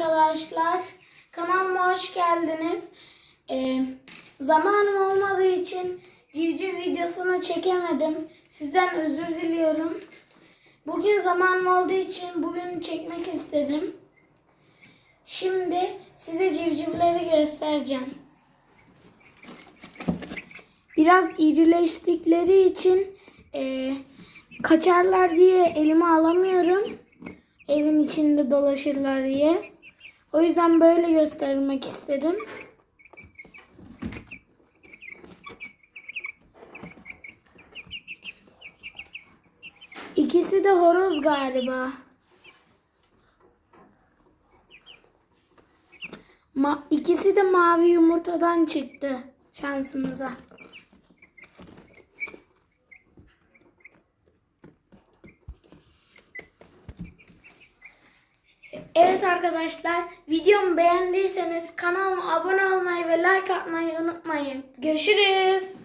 arkadaşlar. Kanalıma hoş geldiniz. Ee, zamanım olmadığı için civciv videosunu çekemedim. Sizden özür diliyorum. Bugün zamanım olduğu için bugün çekmek istedim. Şimdi size civcivleri göstereceğim. Biraz irileştikleri için e, kaçarlar diye elime alamıyorum. Evin içinde dolaşırlar diye. O yüzden böyle göstermek istedim. İkisi de horoz galiba. Ma ikisi de mavi yumurtadan çıktı şansımıza. Evet arkadaşlar, videomu beğendiyseniz kanalıma abone olmayı ve like atmayı unutmayın. Görüşürüz.